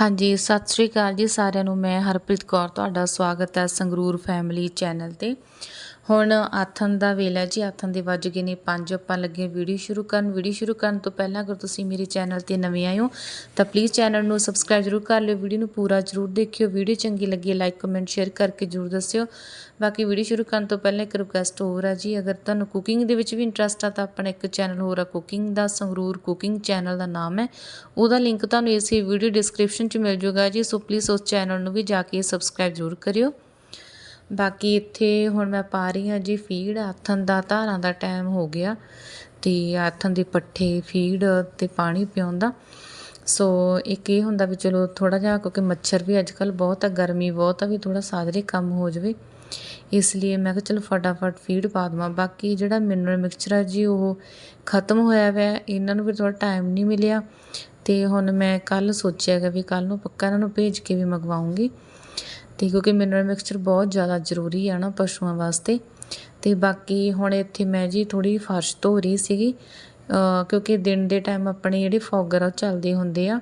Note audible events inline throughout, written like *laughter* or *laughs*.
ਹਾਂਜੀ, ਸਤਿ ਸ਼੍ਰੀ ਅਕਾਲ ਜੀ ਸਾਰਿਆਂ ਨੂੰ। ਮੈਂ ਹਰਪ੍ਰੀਤ ਕੌਰ, ਤੁਹਾਡਾ ਸਵਾਗਤ ਹੈ ਸੰਗਰੂਰ ਫੈਮਿਲੀ ਚੈਨਲ ਤੇ। ਹੁਣ ਆਥਨ ਦਾ ਵੇਲਾ ਜੀ, ਆਥਨ ਦੇ ਵੱਜ ਗਏ ਨੇ 5 ਆਪਾਂ ਲੱਗੇ ਵੀਡੀਓ ਸ਼ੁਰੂ ਕਰਨ। ਵੀਡੀਓ ਸ਼ੁਰੂ ਕਰਨ ਤੋਂ ਪਹਿਲਾਂ ਅਗਰ ਤੁਸੀਂ ਮੇਰੇ ਚੈਨਲ ਤੇ ਨਵੇਂ ਆਏ ਹੋ, ਤਾਂ ਪਲੀਜ਼ ਚੈਨਲ ਨੂੰ ਸਬਸਕ੍ਰਾਈਬ ਜ਼ਰੂਰ ਕਰ ਲਿਓ। ਵੀਡੀਓ ਨੂੰ ਪੂਰਾ ਜ਼ਰੂਰ ਦੇਖਿਓ। ਵੀਡੀਓ ਚੰਗੀ ਲੱਗੀ ਲਾਈਕ ਕਮੈਂਟ ਸ਼ੇਅਰ ਕਰਕੇ ਜ਼ਰੂਰ ਦੱਸਿਓ। ਬਾਕੀ ਵੀਡੀਓ ਸ਼ੁਰੂ ਕਰਨ ਤੋਂ ਪਹਿਲਾਂ ਇੱਕ ਰਿਕੁਐਸਟ ਹੋਰ ਆ ਜੀ, ਅਗਰ ਤੁਹਾਨੂੰ ਕੁਕਿੰਗ ਦੇ ਵਿੱਚ ਵੀ ਇੰਟਰਸਟ ਆ, ਤਾਂ ਆਪਣਾ ਇੱਕ ਚੈਨਲ ਹੋਰ ਆ ਕੁਕਿੰਗ ਦਾ, ਸੰਗਰੂਰ ਕੁਕਿੰਗ ਚੈਨਲ ਦਾ ਨਾਮ ਹੈ। ਉਹਦਾ ਲਿੰਕ ਤੁਹਾਨੂੰ ਇਸੇ ਵੀਡੀਓ ਡਿਸਕ੍ਰਿਪਸ਼ਨ 'ਚ ਮਿਲ ਜਾਊਗਾ ਜੀ ਸੋ ਪਲੀਜ਼ ਉਸ ਚੈਨਲ ਨੂੰ ਵੀ ਜਾ ਕੇ ਸਬਸਕ੍ਰਾਈਬ ਜ਼ਰੂਰ ਕਰਿਓ। ਬਾਕੀ ਇੱਥੇ ਹੁਣ ਮੈਂ ਪਾ ਰਹੀ ਹਾਂ ਜੀ ਫੀਡ ਆਥਨ ਦਾ, ਧਾਰਾਂ ਦਾ ਟਾਈਮ ਹੋ ਗਿਆ ਤੇ ਆਥਣ ਦੇ ਪੱਠੇ ਫੀਡ ਤੇ ਪਾਣੀ ਪਿਆਉਣ ਸੋ ਇੱਕ ਇਹ ਹੁੰਦਾ ਵੀ ਚਲੋ ਥੋੜਾ ਜਿਹਾ, ਕਿਉਂਕਿ ਮੱਛਰ ਵੀ ਅੱਜ ਕੱਲ ਬਹੁਤ ਆ, ਗਰਮੀ ਬਹੁਤ ਆ, ਵੀ ਥੋੜਾ ਸਾਜਰੇ ਕੰਮ ਹੋ ਜਾਵੇ। ਇਸ ਲਈ ਮੈਂ ਕਿਹਾ ਚਲੋ ਫਟਾਫਟ ਫੀਡ ਪਾ ਦਵਾਂ। ਬਾਕੀ ਜਿਹੜਾ ਮਿਨਰਲ ਮਿਕਸਚਰ ਹੈ ਜੀ, ਉਹ ਖਤਮ ਹੋਇਆ ਹੋਇਆ ਇਹਨਾਂ ਨੂੰ ਵੀ ਥੋੜਾ ਟਾਈਮ ਨਹੀਂ ਮਿਲਿਆ। ਤੇ ਹੁਣ ਮੈਂ ਕੱਲ ਸੋਚਿਆ ਹੈਗਾ ਵੀ ਕੱਲ ਨੂੰ ਪੱਕਾ ਇਹਨਾਂ ਨੂੰ ਭੇਜ ਕੇ ਵੀ ਮੰਗਵਾਉਂਗੀ। ਤੇ ਕਿਉਂਕਿ ਮਿਨਰਲ ਮਿਕਸਚਰ ਬਹੁਤ ਜ਼ਿਆਦਾ ਜ਼ਰੂਰੀ ਆ ਨਾ ਪਸ਼ੂਆਂ ਵਾਸਤੇ। ਤੇ ਬਾਕੀ ਹੁਣ ਇੱਥੇ ਮੈਂ ਜੀ ਥੋੜੀ ਫਰਸ਼ ਧੋ ਰਹੀ ਸੀਗੀ। ਕਿਉਂਕਿ ਦਿਨ ਦੇ ਟਾਈਮ ਆਪਣੇ ਜਿਹੜੇ ਫੋਗਰ ਆ ਉਹ ਚੱਲਦੇ ਹੁੰਦੇ ਆ।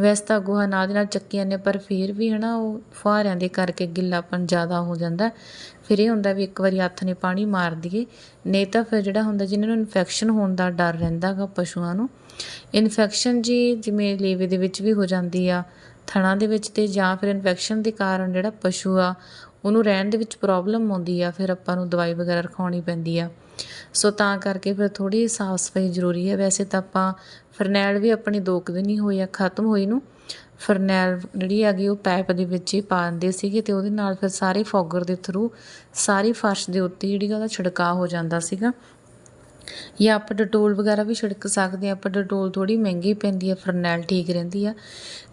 ਵੈਸੇ ਤਾਂ ਗੋਹਾ ਨਾਲ ਦੇ ਨਾਲ ਚੱਕੀਆਂ ਨੇ, ਪਰ ਫਿਰ ਵੀ ਹਨਾ ਉਹ ਫੁਹਾਰਿਆਂ ਦੇ ਕਰਕੇ ਗਿੱਲਾਪਨ ਜ਼ਿਆਦਾ ਹੋ ਜਾਂਦਾ। ਫਿਰ ਇਹ ਹੁੰਦਾ ਵੀ ਇੱਕ ਵਾਰੀ ਹੱਥ ਨੇ ਪਾਣੀ ਮਾਰ ਦਈਏ। ਨਹੀਂ ਤਾਂ ਫਿਰ ਜਿਹੜਾ ਹੁੰਦਾ ਜਿਨ੍ਹਾਂ ਨੂੰ ਇਨਫੈਕਸ਼ਨ ਹੋਣ ਦਾ ਡਰ ਰਹਿੰਦਾ ਗਾ ਪਸ਼ੂਆਂ ਨੂੰ। ਇਨਫੈਕਸ਼ਨ ਜੀ ਜਿਵੇਂ ਲੇਵੇ ਦੇ ਵਿੱਚ ਵੀ ਹੋ ਜਾਂਦੀ ਆ ਥਣਾ ਦੇ ਵਿੱਚ ਤੇ ਜਾਂ ਫਿਰ ਇਨਫੈਕਸ਼ਨ ਦੇ ਕਾਰਨ ਜਿਹੜਾ ਪਸ਼ੂ ਆ, ਉਹਨੂੰ ਰਹਿਣ ਦੇ ਵਿੱਚ ਪ੍ਰੋਬਲਮ ਆਉਂਦੀ ਆ, ਫਿਰ ਆਪਾਂ ਨੂੰ ਦਵਾਈ ਵਗੈਰਾ ਰਖਾਉਣੀ ਪੈਂਦੀ ਆ। ਸੋ ਤਾਂ ਕਰਕੇ ਫਿਰ ਥੋੜੀ ਸਾਫ਼ ਸਫ਼ਾਈ ਜ਼ਰੂਰੀ ਹੈ। ਵੈਸੇ ਤਾਂ ਆਪਾਂ ਫਰਨੈਲ ਵੀ ਆਪਣੀ ਦੋ ਕੁ ਦਿਨ ਹੀ ਹੋਈ ਆ, ਖਤਮ ਹੋਈ ਨੂੰ। ਫਰਨੈਲ ਜਿਹੜੀ ਹੈਗੀ ਉਹ ਪਾਈਪ ਦੇ ਵਿੱਚ ਹੀ ਪਾ ਦਿੰਦੇ ਸੀਗੇ ਤੇ ਉਹਦੇ ਨਾਲ ਫਿਰ ਸਾਰੇ ਫੌਗਰ ਦੇ ਥਰੂ ਸਾਰੀ ਫਰਸ਼ ਦੇ ਉੱਤੇ ਜਿਹੜੀ ਉਹਦਾ ਛਿੜਕਾਅ ਹੋ ਜਾਂਦਾ ਸੀਗਾ। ਜਾਂ ਆਪਾਂ ਡਟੋਲ ਵਗੈਰਾ ਵੀ ਛਿੜਕ ਸਕਦੇ ਹਾਂ, ਆਪਾਂ ਡਟੋਲ ਥੋੜੀ ਮਹਿੰਗੀ ਪੈਂਦੀ ਆ, ਫਰਨੈਲ ਠੀਕ ਰਹਿੰਦੀ ਆ।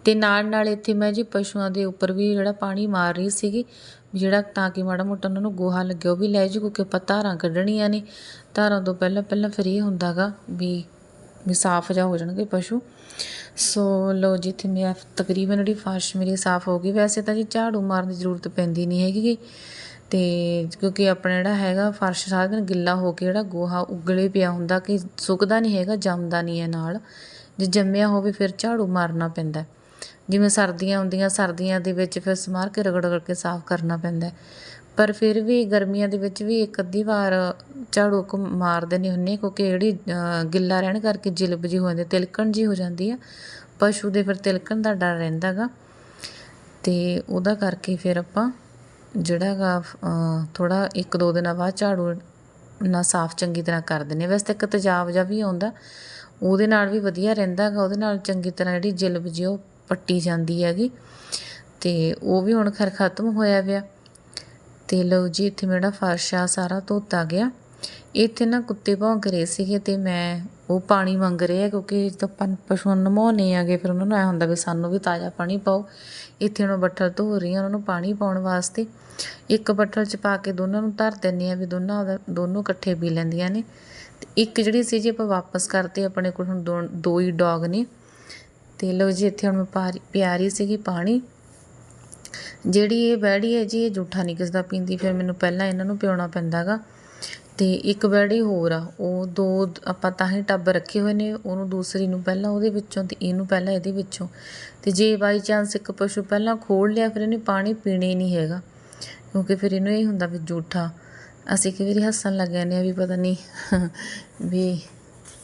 ਤੇ ਨਾਲ ਨਾਲ ਇੱਥੇ ਮੈਂ ਜੀ ਪਸ਼ੂਆਂ ਦੇ ਉੱਪਰ ਵੀ ਜਿਹੜਾ ਪਾਣੀ ਮਾਰ ਰਹੀ ਸੀਗੀ, ਜਿਹੜਾ ਤਾਂ ਕਿ ਮਾੜਾ ਮੋਟਾ ਉਹਨਾਂ ਨੂੰ ਗੋਹਾ ਲੱਗਿਆ, ਉਹ ਵੀ ਲੈ ਜੂ ਕਿਉਂਕਿ ਆਪਾਂ ਧਾਰਾਂ ਕੱਢਣੀਆਂ ਨੇ। ਧਾਰਾਂ ਤੋਂ ਪਹਿਲਾਂ ਪਹਿਲਾਂ ਫਿਰ ਇਹ ਹੁੰਦਾਗਾ ਵੀ ਵੀ ਸਾਫ਼ ਜਾ ਹੋ ਜਾਣਗੇ ਪਸ਼ੂ। ਸੋ ਲੋ ਜੀ, ਇੱਥੇ ਮੇਰਾ ਤਕਰੀਬਨ ਜਿਹੜੀ ਫਰਸ਼ ਮੇਰੀ ਸਾਫ਼ ਹੋ ਗਈ। ਵੈਸੇ ਤਾਂ ਜੀ ਝਾੜੂ ਮਾਰਨ ਦੀ ਜ਼ਰੂਰਤ ਪੈਂਦੀ ਨਹੀਂ ਹੈਗੀ ਅਤੇ ਕਿਉਂਕਿ ਆਪਣਾ ਜਿਹੜਾ ਹੈਗਾ ਫਰਸ਼ ਸਾਰਾ ਦਿਨ ਗਿੱਲਾ ਹੋ ਕੇ ਜਿਹੜਾ ਗੋਹਾ ਉਗਲੇ ਪਿਆ ਹੁੰਦਾ ਕਿ ਸੁੱਕਦਾ ਨਹੀਂ ਹੈਗਾ, ਜੰਮਦਾ ਨਹੀਂ ਹੈ ਨਾਲ। ਜੇ ਜੰਮਿਆ ਹੋਵੇ ਫਿਰ ਝਾੜੂ ਮਾਰਨਾ ਪੈਂਦਾ ਜਿਵੇਂ ਸਰਦੀਆਂ ਹੁੰਦੀਆਂ, ਸਰਦੀਆਂ ਦੇ ਵਿੱਚ ਫਿਰ ਸਮਾਰ ਕੇ ਰਗੜ ਰਗੜ ਕੇ ਸਾਫ਼ ਕਰਨਾ ਪੈਂਦਾ ਪਰ ਫਿਰ ਵੀ ਗਰਮੀਆਂ ਦੇ ਵਿੱਚ ਵੀ ਇੱਕ ਅੱਧੀ ਵਾਰ ਝਾੜੂ ਕ ਮਾਰਦੇ ਨਹੀਂ ਹੁੰਨੇ ਕਿਉਂਕਿ ਜਿਹੜੀ ਗਿੱਲਾ ਰਹਿਣ ਕਰਕੇ ਜਿਲਬ ਜੀ ਹੋ ਜਾਂਦੀ ਤਿਲਕਣ ਜੀ ਹੋ ਜਾਂਦੀ ਆ ਪਸ਼ੂ ਦੇ ਫਿਰ ਤਿਲਕਣ ਦਾ ਡਰ ਰਹਿੰਦਾ ਗਾ ਤੇ ਉਹਦਾ ਕਰਕੇ ਫਿਰ ਆਪਾਂ ਜਿਹੜਾ ਹੈਗਾ ਥੋੜ੍ਹਾ ਇੱਕ ਦੋ ਦਿਨਾਂ ਬਾਅਦ ਝਾੜੂ ਨਾ ਸਾਫ਼ ਚੰਗੀ ਤਰ੍ਹਾਂ ਕਰ ਦਿੰਦੇ। ਵੈਸੇ ਤਾਂ ਇੱਕ ਤੇਜ਼ਾਬ ਜਿਹਾ ਵੀ ਆਉਂਦਾ, ਉਹਦੇ ਨਾਲ ਵੀ ਵਧੀਆ ਰਹਿੰਦਾ ਗਾ ਉਹਦੇ ਨਾਲ ਚੰਗੀ ਤਰ੍ਹਾਂ ਜਿਹੜੀ ਜਿਲਬ ਜੀ ਉਹ ਪੱਟੀ ਜਾਂਦੀ ਹੈਗੀ। ਤੇ ਉਹ ਵੀ ਹੁਣ ਖੈਰ ਖਤਮ ਹੋਇਆ ਪਿਆ। ਤੇ ਲਓ ਜੀ, ਇੱਥੇ ਮੇਰਾ ਫਰਸ਼ ਆ, ਸਾਰਾ ਧੋਤਾ ਗਿਆ। ਇੱਥੇ ਨਾ ਕੁੱਤੇ ਭੌਂਕ ਰਹੇ ਸੀਗੇ ਤੇ ਮੈਂ ਉਹ ਪਾਣੀ ਮੰਗ ਰਹੇ ਆ ਕਿਉਂਕਿ ਜਦੋਂ ਆਪਾਂ ਪਸ਼ੂਆਂ ਨੂੰ ਨਮਾਉਣੇ ਆਗੇ, ਫਿਰ ਉਹਨਾਂ ਨੂੰ ਐ ਹੁੰਦਾ ਵੀ ਸਾਨੂੰ ਵੀ ਤਾਜ਼ਾ ਪਾਣੀ ਪਾਓ। ਇੱਥੇ ਹੁਣ ਬੱਠਲ ਧੋ ਰਹੀ ਆ, ਉਹਨਾਂ ਨੂੰ ਪਾਣੀ ਪਾਉਣ ਵਾਸਤੇ। ਇੱਕ ਬੱਠਲ 'ਚ ਪਾ ਕੇ ਦੋਨਾਂ ਨੂੰ ਧਰ ਦਿੰਨੀ ਆ ਵੀ ਦੋਨਾਂ ਦਾ ਦੋਨੋਂ ਇਕੱਠੇ ਪੀ ਲੈਂਦੀਆਂ ਨੇ। ਤੇ ਇੱਕ ਜਿਹੜੀ ਸੀ ਜੀ ਆਪਾਂ ਵਾਪਸ ਕਰਤੇ, ਆਪਣੇ ਕੋਲ ਹੁਣ ਦੋ ਦੋ ਹੀ ਡੌਗ ਨੇ। ਤੇ ਲਓ ਜੀ, ਇੱਥੇ ਹੁਣ ਮੈਂ ਪਾ ਪਿਆਰੀ ਸੀਗੀ ਪਾਣੀ। ਜਿਹੜੀ ਇਹ ਬੈੜੀ ਹੈ ਜੀ, ਇਹ ਜੂਠਾ ਨਹੀਂ ਕਿਸਦਾ ਪੀਂਦੀ, ਫਿਰ ਮੈਨੂੰ ਪਹਿਲਾਂ ਇਹਨਾਂ ਨੂੰ ਪਿਉਣਾ ਪੈਂਦਾਗਾ। ਅਤੇ ਇੱਕ ਬੈੜੀ ਹੋਰ ਆ, ਉਹ ਦੋ ਆਪਾਂ ਤਾਂ ਹੀ ਟੱਬ ਰੱਖੇ ਹੋਏ ਨੇ, ਉਹਨੂੰ ਦੂਸਰੀ ਨੂੰ ਪਹਿਲਾਂ ਉਹਦੇ ਵਿੱਚੋਂ ਅਤੇ ਇਹਨੂੰ ਪਹਿਲਾਂ ਇਹਦੇ ਵਿੱਚੋਂ। ਅਤੇ ਜੇ ਬਾਈ ਚਾਂਸ ਇੱਕ ਪਸ਼ੂ ਪਹਿਲਾਂ ਖੋਲ ਲਿਆ, ਫਿਰ ਇਹਨੇ ਪਾਣੀ ਪੀਣਾ ਹੀ ਨਹੀਂ ਹੈਗਾ। ਕਿਉਂਕਿ ਫਿਰ ਇਹਨੂੰ ਇਹ ਹੁੰਦਾ ਵੀ ਜੂਠਾ, ਅਸੀਂ ਕਈ ਵਾਰੀ ਹੱਸਣ ਲੱਗ ਜਾਂਦੇ ਆ ਵੀ ਪਤਾ ਨਹੀਂ, ਵੀ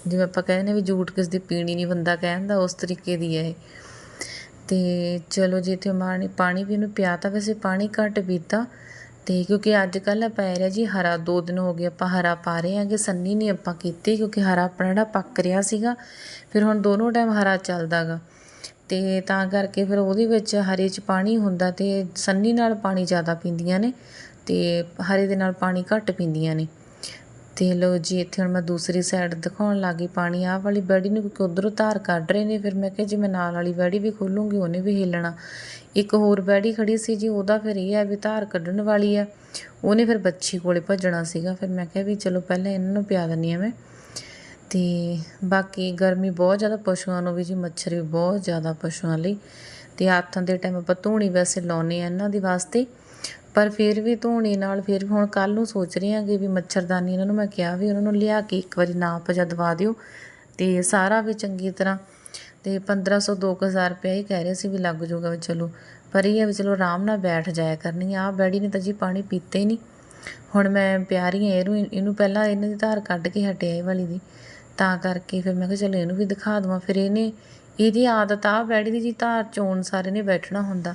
ਜਿਵੇਂ ਆਪਾਂ ਕਹਿੰਦੇ ਵੀ ਜੂਠ ਕਿਸ ਦੀ ਪੀਣੀ ਨਹੀਂ, ਬੰਦਾ ਕਹਿੰਦਾ ਉਸ ਤਰੀਕੇ ਦੀ ਹੈ ਇਹ। ਤੇ ਚਲੋ ਜੀ ਇੱਥੇ ਨੇ ਪਾਣੀ ਵੀ ਇਹਨੂੰ ਪਿਆਤਾ ਵੈਸੇ ਪਾਣੀ ਘੱਟ ਪੀਤਾ ਤੇ ਕਿਉਂਕਿ ਅੱਜ ਕੱਲ੍ਹ ਪੈ ਰਿਹਾ ਜੀ ਹਰਾ, ਦੋ ਦਿਨ ਹੋ ਗਏ ਆਪਾਂ ਹਰਾ ਪਾ ਰਹੇ ਹਾਂਗੇ, ਸੰਨੀ ਨਹੀਂ ਆਪਾਂ ਕੀਤੀ ਕਿਉਂਕਿ ਹਰਾ ਆਪਣਾ ਜਿਹੜਾ ਪੱਕ ਰਿਹਾ ਸੀਗਾ, ਫਿਰ ਹੁਣ ਦੋਨੋਂ ਟਾਈਮ ਹਰਾ ਚੱਲਦਾਗਾ। ਤੇ ਤਾਂ ਕਰਕੇ ਫਿਰ ਉਹਦੇ ਵਿੱਚ ਹਰੇ 'ਚ ਪਾਣੀ ਹੁੰਦਾ ਤੇ ਸੰਨੀ ਨਾਲ ਪਾਣੀ ਜ਼ਿਆਦਾ ਪੀਂਦੀਆਂ ਨੇ ਤੇ ਹਰੇ ਦੇ ਨਾਲ ਪਾਣੀ ਘੱਟ ਪੀਂਦੀਆਂ ਨੇ। ਤੇ ਲੋ ਜੀ, ਇੱਥੇ ਹੁਣ ਮੈਂ ਦੂਸਰੀ ਸਾਈਡ ਦਿਖਾਉਣ ਲੱਗੀ ਪਾਣੀ, ਆਹ ਵਾਲੀ ਬੈੜੀ ਨੂੰ ਕਿਉਂਕਿ ਉਧਰੋਂ ਧਾਰ ਕੱਢ ਰਹੇ ਨੇ, ਫਿਰ ਮੈਂ ਕਿਹਾ ਜੇ ਮੈਂ ਨਾਲ ਵਾਲੀ ਬੈੜੀ ਵੀ ਖੋਲੂੰਗੀ, ਉਹਨੇ ਵੀ ਹਿੱਲਣਾ। ਇੱਕ ਹੋਰ ਬੈੜੀ ਖੜੀ ਸੀ ਜੀ, ਉਹਦਾ ਫਿਰ ਇਹ ਹੈ ਵੀ ਧਾਰ ਕੱਢਣ ਵਾਲੀ ਆ। ਉਹਨੇ ਫਿਰ ਬੱਚੀ ਕੋਲੇ ਭੱਜਣਾ ਸੀਗਾ। ਫਿਰ ਮੈਂ ਕਿਹਾ ਵੀ ਚਲੋ ਪਹਿਲਾਂ ਇਹਨਾਂ ਨੂੰ ਪਿਆ ਦਿੰਨੀ ਆ ਮੈਂ। ਤੇ ਬਾਕੀ ਗਰਮੀ ਬਹੁਤ ਜ਼ਿਆਦਾ, ਪਸ਼ੂਆਂ ਨੂੰ ਵੀ ਜੀ, ਮੱਛਰ ਵੀ ਬਹੁਤ ਜ਼ਿਆਦਾ ਪਸ਼ੂਆਂ ਲਈ। ਤੇ ਹੱਥਾਂ ਦੇ ਟਾਈਮ ਆਪਾਂ ਧੂਣੀ ਵੈਸੇ ਲਾਉਨੇ ਆ ਇਹਨਾਂ ਦੇ ਵਾਸਤੇ। ਪਰ ਫਿਰ ਵੀ ਧੂਣੀ ਨਾਲ ਫਿਰ ਹੁਣ ਕੱਲ ਨੂੰ ਸੋਚ ਰਹੇ ਆਂਗੇ ਵੀ ਮੱਛਰਦਾਨੀ ਇਹਨਾਂ ਨੂੰ ਮੈਂ ਕਿਹਾ ਵੀ ਉਹਨਾਂ ਨੂੰ ਲਿਆ ਕੇ ਇੱਕ ਵਾਰੀ ਨਾਪ ਜਾਂ ਦਵਾ ਦਿਓ। ਤੇ ਸਾਰਾ ਵੀ ਚੰਗੀ ਤਰ੍ਹਾਂ ਤੇ 1500 2000 ਰੁਪਇਆ ਹੀ ਕਹਿ ਰਹੇ ਸੀ ਵੀ ਲੱਗ ਜਾਊਗਾ ਵੀ ਚਲੋ। ਪਰ ਇਹ ਹੈ ਵੀ ਚਲੋ ਆਰਾਮ ਨਾਲ ਬੈਠ ਜਾਇਆ ਕਰਨੀ ਆ। ਬੈੜੀ ਨੇ ਤਾਂ ਜੀ ਪਾਣੀ ਪੀਤਾ ਹੀ ਨਹੀਂ। ਹੁਣ ਮੈਂ ਪਿਆਰੀ ਆ ਇਹਨੂੰ ਇਹਨੂੰ ਪਹਿਲਾਂ ਇਹਨਾਂ ਦੀ ਧਾਰ ਕੱਢ ਕੇ ਹਟਿਆ ਇਹ ਵਾਲੀ ਦੀ। ਤਾਂ ਕਰਕੇ ਫਿਰ ਮੈਂ ਕਿਹਾ ਚਲੋ ਇਹਨੂੰ ਵੀ ਦਿਖਾ ਦਵਾਂ। ਫਿਰ ਇਹਨੇ, ਇਹਦੀ ਆਦਤ ਆ ਬੈੜੀ ਦੀ ਜੀ ਧਾਰ ਚੋਣ ਸਾਰੇ ਨੇ ਬੈਠਣਾ ਹੁੰਦਾ।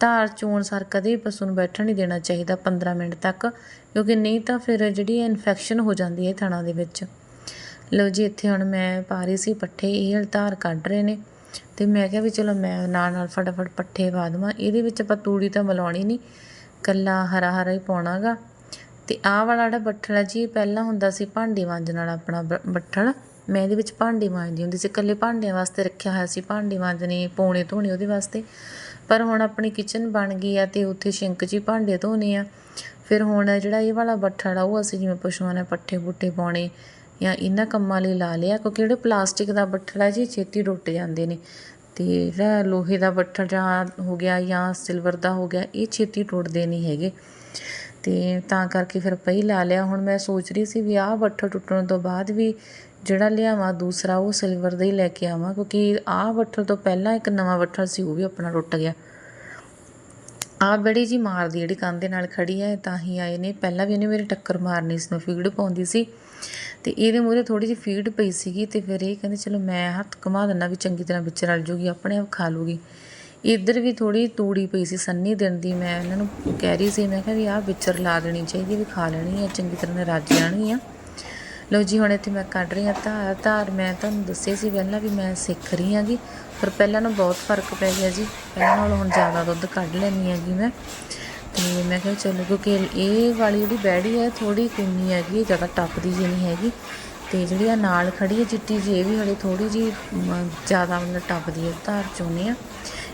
ਧਾਰ ਚੋਣ ਸਰ ਕਦੇ ਪਸ਼ੂ ਨੂੰ ਬੈਠਣ ਨਹੀਂ ਦੇਣਾ ਚਾਹੀਦਾ 15 ਮਿੰਟ ਤੱਕ। ਕਿਉਂਕਿ ਨਹੀਂ ਤਾਂ ਫਿਰ ਜਿਹੜੀ ਇਨਫੈਕਸ਼ਨ ਹੋ ਜਾਂਦੀ ਹੈ ਥਣਾ ਦੇ ਵਿੱਚ। ਲਓ ਜੀ, ਇੱਥੇ ਹੁਣ ਮੈਂ ਪਾ ਰਹੀ ਸੀ ਪੱਠੇ, ਇਹ ਹਲਤਾਰ ਕੱਢ ਰਹੇ ਨੇ। ਤੇ ਮੈਂ ਕਿਹਾ ਵੀ ਚਲੋ ਮੈਂ ਨਾਲ ਨਾਲ ਫਟਾਫਟ ਪੱਠੇ ਪਾ ਦੇਵਾਂ। ਇਹਦੇ ਵਿੱਚ ਆਪਾਂ ਤੂੜੀ ਤਾਂ ਮਿਲਾਉਣੀ ਨਹੀਂ, ਕੱਲਾ ਹਰਾ ਹਰਾ ਹੀ ਪਾਉਣਾਗਾ। ਤੇ ਆਹ ਵਾਲਾ ਜਿਹੜਾ ਬੱਠਲ ਹੈ ਜੀ, ਇਹ ਪਹਿਲਾਂ ਹੁੰਦਾ ਸੀ ਭਾਂਡੇ ਮਾਂਜਣ ਵਾਲਾ ਆਪਣਾ ਬ- ਬੱਠਲ। ਮੈਂ ਇਹਦੇ ਵਿੱਚ ਭਾਂਡੇ ਮਾਂਜਦੀ ਹੁੰਦੀ ਸੀ, ਇਕੱਲੇ ਭਾਂਡਿਆਂ ਵਾਸਤੇ ਰੱਖਿਆ ਹੋਇਆ ਸੀ, ਭਾਂਡੇ ਮਾਂਜਣੇ, ਪੌਣੇ ਧੋਣੇ ਉਹਦੇ ਵਾਸਤੇ। ਪਰ ਹੁਣ ਆਪਣੀ ਕਿਚਨ ਬਣ ਗਈ ਆ ਤੇ ਉੱਥੇ ਸਿੰਕ 'ਚ ਹੀ ਭਾਂਡੇ ਧੋਣੇ ਆ। ਫਿਰ ਹੁਣ ਜਿਹੜਾ ਇਹ ਵਾਲਾ ਬੱਠਲ ਆ, ਉਹ ਅਸੀਂ ਜਿਵੇਂ ਪਸ਼ੂਆਂ ਨੇ ਪੱਠੇ ਪੁੱਠੇ ਪਾਉਣੇ ਜਾਂ ਇਹਨਾਂ ਕੰਮਾਂ ਲਈ ਲਾ ਲਿਆ, ਕਿਉਂਕਿ ਜਿਹੜੇ ਪਲਾਸਟਿਕ ਦਾ ਬੱਠਲ ਹੈ ਜੀ, ਛੇਤੀ ਟੁੱਟ ਜਾਂਦੇ ਨੇ। ਤੇ ਜਿਹੜਾ ਲੋਹੇ ਦਾ ਬੱਠਲ ਜਾਂ ਹੋ ਗਿਆ ਜਾਂ ਸਿਲਵਰ ਦਾ ਹੋ ਗਿਆ, ਇਹ ਛੇਤੀ ਟੁੱਟਦੇ ਨਹੀਂ ਹੈਗੇ। ਤੇ ਤਾਂ ਕਰਕੇ ਫਿਰ ਪਈ ਲਾ ਲਿਆ। ਹੁਣ ਮੈਂ ਸੋਚ ਰਹੀ ਸੀ ਵੀ ਆਹ ਬੱਠਲ ਟੁੱਟਣ ਤੋਂ ਬਾਅਦ ਵੀ ਜਿਹੜਾ ਲਿਆਵਾਂ ਦੂਸਰਾ, ਉਹ ਸਿਲਵਰ ਦਾ ਹੀ ਲੈ ਕੇ ਆਵਾਂ, ਕਿਉਂਕਿ ਆਹ ਬੱਠਲ ਤੋਂ ਪਹਿਲਾਂ ਇੱਕ ਨਵਾਂ ਬੱਠਲ ਸੀ, ਉਹ ਵੀ ਆਪਣਾ ਟੁੱਟ ਗਿਆ। ਆ ਬੜੀ ਜੀ ਮਾਰਦੀ ਜਿਹੜੀ ਕੰਨ ਦੇ ਨਾਲ ਖੜੀ ਹੈ, ਤਾਂ ਹੀ ਆਏ ਨੇ। ਪਹਿਲਾਂ ਵੀ ਇਹਨੇ ਮੇਰੇ ਟੱਕਰ ਮਾਰਨੀ ਸੀ ਨੂੰ ਫੀਡ ਪਾਉਂਦੀ ਸੀ। ਤੇ ਇਹਦੇ ਮੂਹਰੇ ਥੋੜੀ ਜਿਹੀ ਫੀਡ ਪਈ ਸੀਗੀ ਤੇ ਫਿਰ ਇਹ ਕਹਿੰਦੇ, ਚਲੋ ਮੈਂ ਹੱਥ ਘੁਮਾ ਦਿੰਦਾ ਵੀ ਚੰਗੀ ਤਰ੍ਹਾਂ ਵਿੱਚ ਰਲ ਜੂਗੀ, ਆਪਣੇ ਆਪ ਖਾ ਲੂਗੀ। ਇੱਧਰ ਵੀ ਥੋੜੀ ਤੂੜੀ ਪਈ ਸੀ ਸੰਨੀ ਦਿਨ ਦੀ, ਮੈਂ ਇਹਨਾਂ ਨੂੰ ਕਹਿ ਰਹੀ ਸੀ, ਮੈਂ ਕਿਹਾ ਵੀ ਆਹ ਵਿੱਚ ਲਾ ਦੇਣੀ ਚਾਹੀਦੀ, ਵੀ ਖਾ ਲੈਣੀ ਆ, ਚੰਗੀ ਤਰ੍ਹਾਂ ਰੱਜ ਜਾਣੀ ਆ। ਲਓ ਜੀ, ਹੁਣ ਇੱਥੇ ਮੈਂ ਕੱਢ ਰਹੀ ਹਾਂ ਧਾਰ ਧਾਰ ਮੈਂ ਤੁਹਾਨੂੰ ਦੱਸਿਆ ਸੀ ਪਹਿਲਾਂ ਵੀ ਮੈਂ ਸਿੱਖ ਰਹੀ ਹਾਂਗੀ, ਪਰ ਪਹਿਲਾਂ ਨਾਲੋਂ ਬਹੁਤ ਫ਼ਰਕ ਪੈ ਗਿਆ ਜੀ। ਪਹਿਲਾਂ ਨਾਲੋਂ ਹੁਣ ਜ਼ਿਆਦਾ ਦੁੱਧ ਕੱਢ ਲੈਂਦੀ ਹੈਗੀ ਮੈਂ। ਤੇ ਮੈਂ ਕਿਹਾ ਚਲੋ ਕਿਉਂਕਿ ਇਹ ਵਾਲੀ ਜਿਹੜੀ ਬੈੜੀ ਹੈ ਥੋੜੀ ਕੁੰਨੀ ਹੈਗੀ ਇਹ ਜ਼ਿਆਦਾ ਟੱਪਦੀ ਜੀ ਨਹੀਂ ਹੈਗੀ। ਤੇ ਜਿਹੜੀ ਆ ਨਾਲ ਖੜੀ ਹੈ, ਚਿੱਟੀ ਜੀ ਇਹ ਵੀ ਹਲੇ ਥੋੜੀ ਜੀ ਜ਼ਿਆਦਾ ਮਤਲਬ ਟੱਪਦੀ ਹੈ, ਧਾਰ ਚੋਨੇ ਆ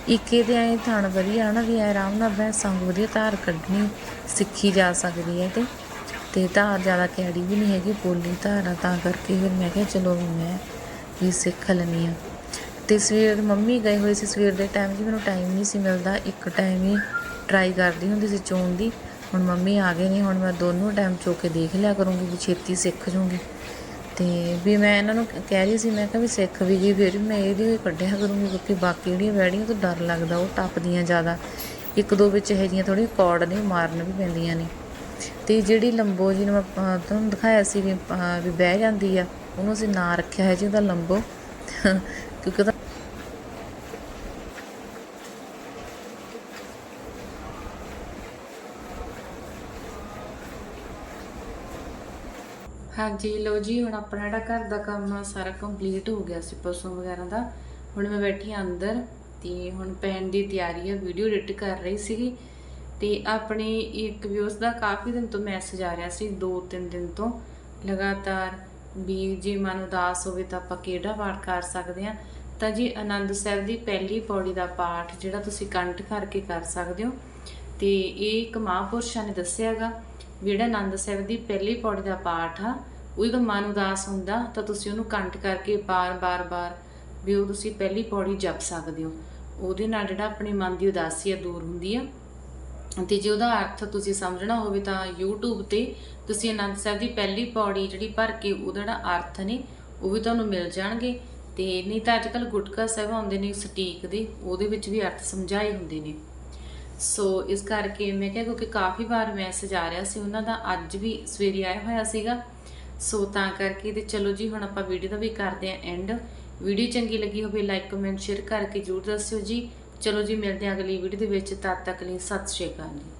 ਇੱਕ ਇਹਦੇ ਐ ਥਣ ਵਧੀਆ ਨਾ ਵੀ ਐ ਆਰਾਮ ਨਾਲ ਭੈਂਸਾਂ ਨੂੰ ਵਧੀਆ ਧਾਰ ਕੱਢਣੀ, ਸਿੱਖੀ ਜਾ ਸਕਦੀ ਹੈ ਤੇ। ਤੇ ਧਾਰ ਜ਼ਿਆਦਾ ਕੈੜੀ ਵੀ ਨਹੀਂ ਹੈਗੀ ਬੋਲੀ ਧਾਰ ਆ, ਤਾਂ ਕਰਕੇ ਫਿਰ ਮੈਂ ਕਿਹਾ ਚਲੋ ਵੀ ਮੈਂ ਵੀ ਸਿੱਖ ਲੈਂਦੀ ਆ ਤੇ ਸਵੇਰ ਮੰਮੀ ਗਏ ਹੋਏ ਸੀ, ਸਵੇਰ ਦੇ ਟਾਈਮ ਜੀ, ਮੈਨੂੰ ਟਾਈਮ ਨਹੀਂ ਸੀ ਮਿਲਦਾ, ਇੱਕ ਟਾਈਮ ਹੀ ਟਰਾਈ ਕਰਦੀ ਹੁੰਦੀ ਸੀ ਚੋਣ ਦੀ। ਹੁਣ ਮੰਮੀ ਆ ਗਏ ਨੇ, ਹੁਣ ਮੈਂ ਦੋਨੋਂ ਟਾਈਮ ਚੋ ਕੇ ਦੇਖ ਲਿਆ ਕਰੂੰਗੀ ਵੀ ਛੇਤੀ ਸਿੱਖ ਜੂੰਗੀ। ਤੇ ਵੀ ਮੈਂ ਇਹਨਾਂ ਨੂੰ ਕਹਿ ਰਹੀ ਸੀ, ਮੈਂ ਕਿਹਾ ਵੀ ਸਿੱਖ ਵੀ ਗਈ, ਫਿਰ ਵੀ ਮੈਂ ਇਹਦੀ ਵੀ ਕੱਢਿਆ ਕਰੂੰਗੀ, ਕਿਉਂਕਿ ਬਾਕੀ ਜਿਹੜੀਆਂ ਵੈੜੀਆਂ ਤੋਂ ਡਰ ਲੱਗਦਾ, ਉਹ ਟੱਪਦੀਆਂ ਜ਼ਿਆਦਾ। ਇੱਕ ਦੋ ਵਿੱਚ ਇਹੋ ਜਿਹੀਆਂ ਥੋੜ੍ਹੀਆਂ ਕੌੜ ਨੇ, ਮਾਰਨ ਵੀ ਪੈਂਦੀਆਂ ਨੇ। ਤੇ ਜਿਹੜੀ ਲੰਬੋ ਜੀ ਨੂੰ ਮੈਂ ਤੁਹਾਨੂੰ ਦਿਖਾਇਆ ਸੀ ਵੀ ਬਹਿ ਜਾਂਦੀ ਆ, ਉਹਨੂੰ ਅਸੀਂ ਨਾਂ ਰੱਖਿਆ ਹੈ ਜੀ ਉਹਦਾ ਲੰਬੋ। *laughs* ਕਿਉਂਕਿ ਉਹਦਾ ਹਾਂਜੀ, ਲਓ ਜੀ, ਹੁਣ ਆਪਣਾ ਜਿਹੜਾ ਘਰ ਦਾ ਕੰਮ ਆ, ਸਾਰਾ ਕੰਪਲੀਟ ਹੋ ਗਿਆ ਸੀ ਪਸ਼ੂ ਵਗੈਰਾ ਦਾ। ਹੁਣ ਮੈਂ ਬੈਠੀ ਆਂ ਅੰਦਰ ਤੇ ਹੁਣ ਪੈਣ ਦੀ ਤਿਆਰੀ ਆ ਵੀਡੀਓ ਐਡਿਟ ਕਰ ਰਹੀ ਸੀਗੀ ਤੇ ਆਪਣੇ ਇੱਕ ਵਿਊਸ ਦਾ ਕਾਫੀ ਦਿਨ ਤੋਂ ਮੈਸੇਜ ਆ ਰਿਹਾ ਸੀ 2-3 ਦਿਨ ਤੋਂ। ਲਗਾਤਾਰ ਵੀ ਜੇ ਮਨ ਉਦਾਸ ਹੋਵੇ ਤਾਂ ਆਪਾਂ ਕਿਹੜਾ ਪਾਠ ਕਰ ਸਕਦੇ ਆ? ਤਾਂ ਜੀ ਆਨੰਦ ਸਾਹਿਬ ਦੀ ਪਹਿਲੀ ਪੌੜੀ ਦਾ ਪਾਠ ਜਿਹੜਾ ਤੁਸੀਂ ਕੰਠ ਕਰਕੇ ਕਰ ਸਕਦੇ ਹੋ। ਤੇ ਇਹ ਇੱਕ ਮਹਾਂਪੁਰਸ਼ਾਂ ਨੇ ਦੱਸਿਆਗਾ ਵੀ ਜਿਹੜਾ ਆਨੰਦ ਸਾਹਿਬ ਦੀ ਪਹਿਲੀ ਪੌੜੀ ਦਾ ਪਾਠ ਆ, ਉਹ ਜਦੋਂ ਮਨ ਉਦਾਸ ਹੁੰਦਾ, ਤਾਂ ਤੁਸੀਂ ਉਹਨੂੰ ਕੰਠ ਕਰਕੇ ਬਾਰ-ਬਾਰ ਬਾਰ ਵੀ ਉਹ ਤੁਸੀਂ ਪਹਿਲੀ ਪੌੜੀ ਜਪ ਸਕਦੇ ਹੋ। ਉਹਦੇ ਨਾਲ ਜਿਹੜਾ ਆਪਣੇ ਮਨ ਦੀ ਉਦਾਸੀ ਆ ਦੂਰ ਹੁੰਦੀ ਆ। ਤੇ ਜੇ ਉਹਦਾ ਅਰਥ ਤੁਸੀਂ ਸਮਝਣਾ ਹੋਵੇ ਤਾਂ YouTube ਤੇ ਤੁਸੀਂ ਆਨੰਦ ਸਾਹਿਬ ਦੀ ਪਹਿਲੀ ਪੌੜੀ ਜਿਹੜੀ ਭਰ ਕੇ ਉਹਦਾ ਜਿਹੜਾ ਅਰਥ ਨੇ, ਉਹ ਵੀ ਤੁਹਾਨੂੰ ਮਿਲ ਜਾਣਗੇ। ਤੇ ਨਹੀਂ ਤਾਂ ਅੱਜਕੱਲ ਗੁਟਕਾ ਸਾਹਿਬ ਆਉਂਦੇ ਨੇ ਸਟੀਕ ਦੇ, ਉਹਦੇ ਵਿੱਚ ਵੀ ਅਰਥ ਸਮਝਾਏ ਹੁੰਦੇ ਨੇ। ਸੋ ਇਸ ਕਰਕੇ ਮੈਂ ਕਿਹਾ ਕਿਉਂਕਿ ਕਾਫੀ ਵਾਰ ਮੈਸੇਜ ਆ ਰਿਹਾ ਸੀ, ਉਹਨਾਂ ਦਾ ਅੱਜ ਵੀ ਸਵੇਰੇ ਆਇਆ ਹੋਇਆ ਸੀਗਾ। ਸੋ ਤਾਂ ਕਰਕੇ ਤੇ ਚਲੋ ਜੀ, ਹੁਣ ਆਪਾਂ ਵੀਡੀਓ ਦਾ ਵੀ ਕਰਦੇ ਆਂ ਐਂਡ ਵੀਡੀਓ ਚੰਗੀ ਲੱਗੀ ਹੋਵੇ ਲਾਈਕ ਕਮੈਂਟ ਸ਼ੇਅਰ ਕਰਕੇ ਜਰੂਰ ਦੱਸਿਓ ਜੀ। ਚਲੋ ਜੀ, ਮਿਲਦੇ ਆਂ ਅਗਲੀ ਵੀਡੀਓ ਦੇ ਵਿੱਚ। ਤਦ ਤੱਕ ਲਈ ਸਤਿ ਸ਼੍ਰੀ ਅਕਾਲ ਜੀ।